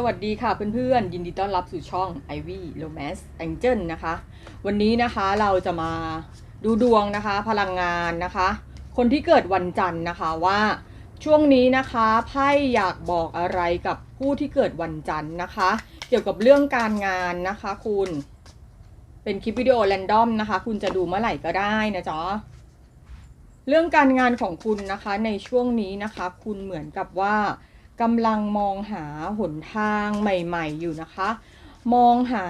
สวัสดีค่ะเพื่อนๆ ยินดีต้อนรับสู่ช่อง Ivy Romance Angel นะคะ วันนี้นะคะเราจะมาดูดวงนะคะ พลังงานนะคะ คนที่เกิดวันจันทร์นะคะว่าช่วงนี้นะคะไพ่อยากบอกอะไรกับผู้ที่เกิดวันจันทร์นะคะ เกี่ยวกับเรื่องการงานนะคะคุณ เป็นคลิปวิดีโอแรนดอมนะคะ คุณจะดูเมื่อไหร่ก็ได้นะจ๊ะเรื่องการงานของคุณนะคะในช่วงนี้นะคะ คุณเหมือนกับว่า กำลังมองหาหนทางใหม่ๆอยู่นะคะ มองหา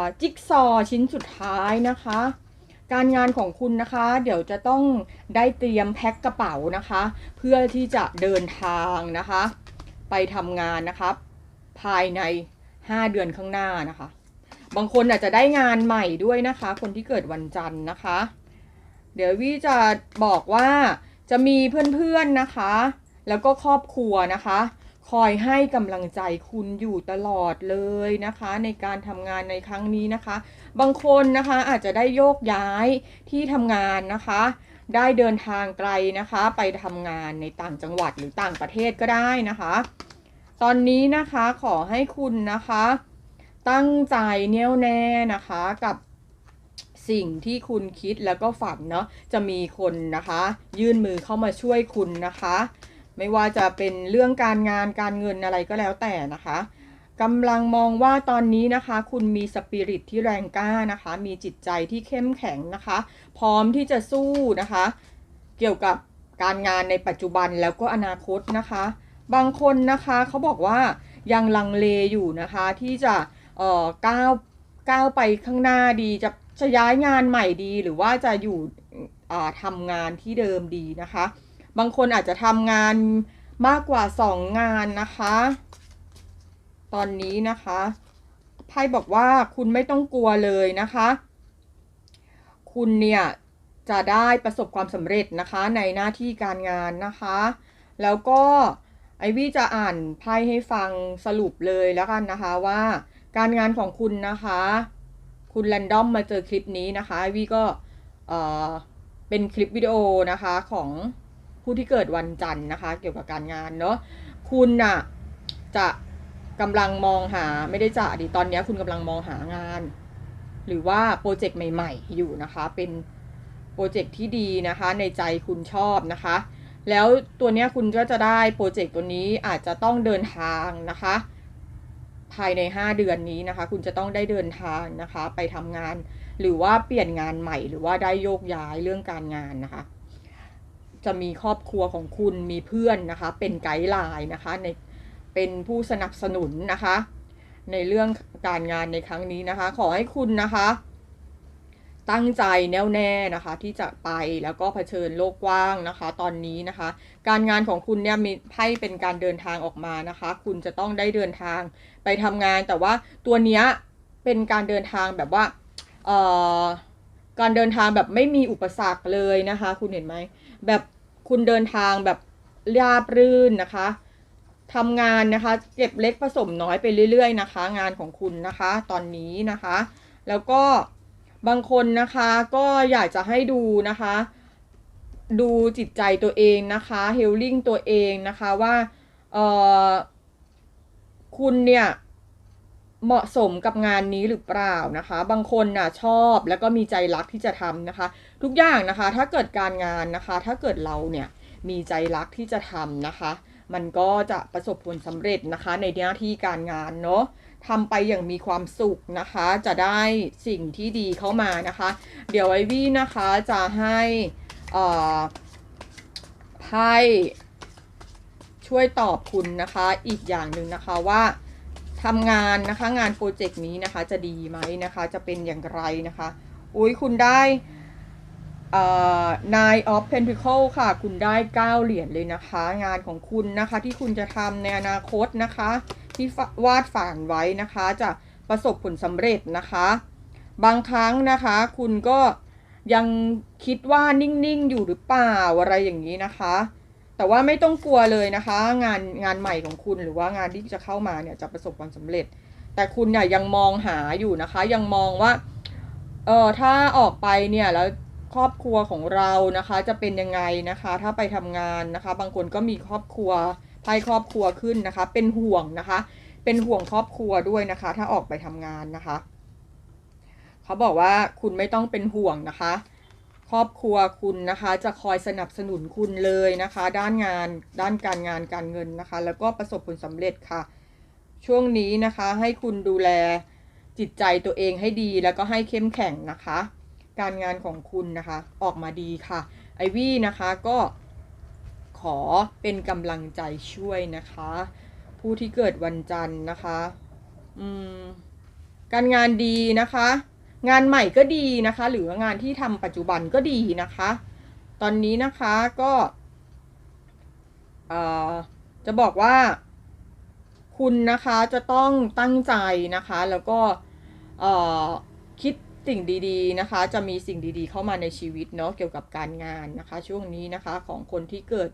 าจิ๊กซอว์ชิ้นสุดท้ายนะคะ การงานของคุณนะคะ เดี๋ยวจะต้องได้เตรียมแพ็คกระเป๋านะคะ เพื่อที่จะเดินทางนะคะ ไปทำงานนะคะภายใน 5 เดือนข้างหน้านะคะ บางคนอาจจะได้งานใหม่ด้วยนะคะ คนที่เกิดวันจันทร์นะคะ เดี๋ยววิจะบอกว่าจะมีเพื่อนๆนะคะ แล้วก็ครอบครัวนะคะ คอยให้กำลังใจคุณอยู่ตลอดเลยนะคะ ในการทำงานในครั้งนี้นะคะ บางคนนะคะอาจจะได้โยกย้ายที่ทำงานนะคะ ได้เดินทางไกลนะคะ ไปทำงานในต่างจังหวัดหรือต่างประเทศก็ได้นะคะ ตอนนี้นะคะขอให้คุณนะคะ ตั้งใจแน่วแน่นะคะกับสิ่งที่คุณคิดแล้วก็ฝันเนาะจะมีคนนะคะ ยื่นมือเข้ามาช่วยคุณนะคะ ไม่ว่าจะเป็นเรื่องการงานการเงินอะไรก็แล้วแต่นะคะกำลังมองว่าตอนนี้นะคะ คุณมีสปิริตที่แรงกล้านะคะ มีจิตใจที่เข้มแข็งนะคะ พร้อมที่จะสู้นะคะ เกี่ยวกับการงานในปัจจุบันแล้วก็อนาคตนะคะ บางคนนะคะเขาบอกว่ายังลังเลอยู่นะคะที่จะเอ่อก้าวก้าวไปข้างหน้าดีจะจะย้ายงานใหม่ดี หรือว่าจะอยู่อ่าทำงานที่เดิมดีนะคะ บางคนอาจจะทำงานมากกว่าสองงานนะคะ ตอนนี้นะคะไพ่บอกว่าคุณไม่ต้องกลัวเลยนะคะ คุณเนี่ยจะได้ประสบความสำเร็จนะคะในหน้าที่การงานนะคะ แล้วก็ไอวี่จะอ่านไพ่ให้ฟังสรุปเลยแล้วกันนะคะว่าการงานของคุณนะคะ คุณแรนดอมมาเจอคลิปนี้นะคะไอวี่ก็เป็นคลิปวิดีโอนะคะของ ผู้ที่เกิดวันจันทร์นะคะ เกี่ยวกับการงานเนาะคุณน่ะจะกำลังมองหาไม่ได้จะดิตอนนี้คุณกำลังมองหางาน หรือว่าโปรเจกต์ใหม่ ๆ อยู่นะคะ เป็นโปรเจกต์ที่ดีนะคะ ในใจคุณชอบนะคะ แล้วตัวเนี้ยคุณก็จะได้โปรเจกต์ตัวนี้อาจจะต้องเดินทางนะคะ ภายใน 5 เดือนนี้นะคะ คุณจะต้องได้เดินทางนะคะ ไปทำงาน หรือว่าเปลี่ยนงานใหม่ หรือว่าได้โยกย้ายเรื่องการงานนะคะ จะมีครอบครัวของคุณมีเพื่อนนะคะ เป็นไกด์ไลน์นะคะในเป็นผู้สนับสนุนนะคะ ในเรื่องการงานในครั้งนี้นะคะ ขอให้คุณนะคะ ตั้งใจแน่วแน่นะคะ ที่จะไปแล้วก็เผชิญโลกกว้างนะคะ ตอนนี้นะคะ การงานของคุณเนี่ยมีไพ่เป็นการเดินทางออกมานะคะ คุณจะต้องได้เดินทางไปทำงาน แต่ว่าตัวเนี้ยเป็นการเดินทางแบบว่าเอ่อ การเดินทางแบบไม่มีอุปสรรคเลยนะคะ คุณเห็นไหมแบบคุณเดินทางแบบราบรื่นนะคะทำงานนะคะเก็บเล็กผสมน้อยไปเรื่อย ๆ นะคะ งานของคุณนะคะ ตอนนี้นะคะ แล้วก็บางคนนะคะก็อยากจะให้ดูนะคะ ดูจิตใจตัวเองนะคะเฮลลิ่งตัวเองนะคะว่าเออคุณเนี่ย เหมาะสมกับงานนี้หรือเปล่านะคะ บางคนน่ะชอบแล้วก็มีใจรักที่จะทำนะคะ ทุกอย่างนะคะ ถ้าเกิดการงานนะคะ ถ้าเกิดเราเนี่ยมีใจรักที่จะทำนะคะ มันก็จะประสบผลสำเร็จนะคะ ในหน้าที่การงานเนาะทำไปอย่างมีความสุขนะคะ จะได้สิ่งที่ดีเข้ามานะคะ เดี๋ยวไอวี่นะคะจะให้อ่ไพ่ช่วยตอบคุณนะคะ อีกอย่างหนึ่งนะคะว่า ทำงานนะคะ งานโปรเจกต์นี้นะคะ จะดีไหมนะคะ จะเป็นอย่างไรนะคะ อุ้ยคุณได้เอ่อ Nine of Pentacle ค่ะ คุณได้ 9 เหรียญเลยนะคะ งานของคุณนะคะ ที่คุณจะทำในอนาคตนะคะ ที่วาดฝันไว้นะคะ จะประสบผลสำเร็จนะคะ บางครั้งนะคะ คุณก็ยังคิดว่านิ่ง ๆ อยู่หรือเปล่าอะไรอย่างนี้นะคะ แต่ว่าไม่ต้องกลัวเลยนะคะ งานงานใหม่ของคุณหรือว่างานที่จะเข้ามาเนี่ยจะประสบความสำเร็จ แต่คุณเนี่ยยังมองหาอยู่นะคะ ยังมองว่าเออถ้าออกไปเนี่ยแล้วครอบครัวของเรานะคะ จะเป็นยังไงนะคะ ถ้าไปทำงานนะคะ บางคนก็มีครอบครัวไพ่ครอบครัวขึ้นนะคะ เป็นห่วงนะคะ เป็นห่วงครอบครัวด้วยนะคะ ถ้าออกไปทำงานนะคะ เขาบอกว่าคุณไม่ต้องเป็นห่วงนะคะ ครอบครัวคุณนะคะ จะคอยสนับสนุนคุณเลยนะคะ ด้านงานด้านการงานการเงินนะคะ แล้วก็ประสบผลสำเร็จค่ะ ช่วงนี้นะคะให้คุณดูแลจิตใจตัวเองให้ดีแล้วก็ให้เข้มแข็งนะคะ การงานของคุณนะคะออกมาดีค่ะไอวี่นะคะก็ขอเป็นกำลังใจช่วยนะคะ ผู้ที่เกิดวันจันทร์นะคะ อืมการงานดีนะคะ งานใหม่ก็ดีนะคะ หรืองานที่ทำปัจจุบันก็ดีนะคะ ตอนนี้นะคะก็จะบอกว่าคุณนะคะจะต้องตั้งใจนะคะ แล้วก็คิดสิ่งดีๆนะคะ จะมีสิ่งดีๆเข้ามาในชีวิตเนาะเกี่ยวกับการงานนะคะ ช่วงนี้นะคะของคนที่เกิด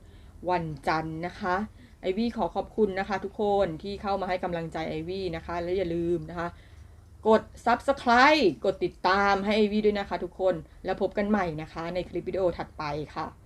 วันจันทร์นะคะไอวี่ขอขอบคุณนะคะ ทุกคนที่เข้ามาให้กำลังใจไอวี่นะคะ และอย่าลืมนะคะ กด subscribe กดติดตามให้อวีด้วยนะคะทุกคน แล้วพบกันใหม่นะคะ ในคลิปวิดีโอถัดไปค่ะ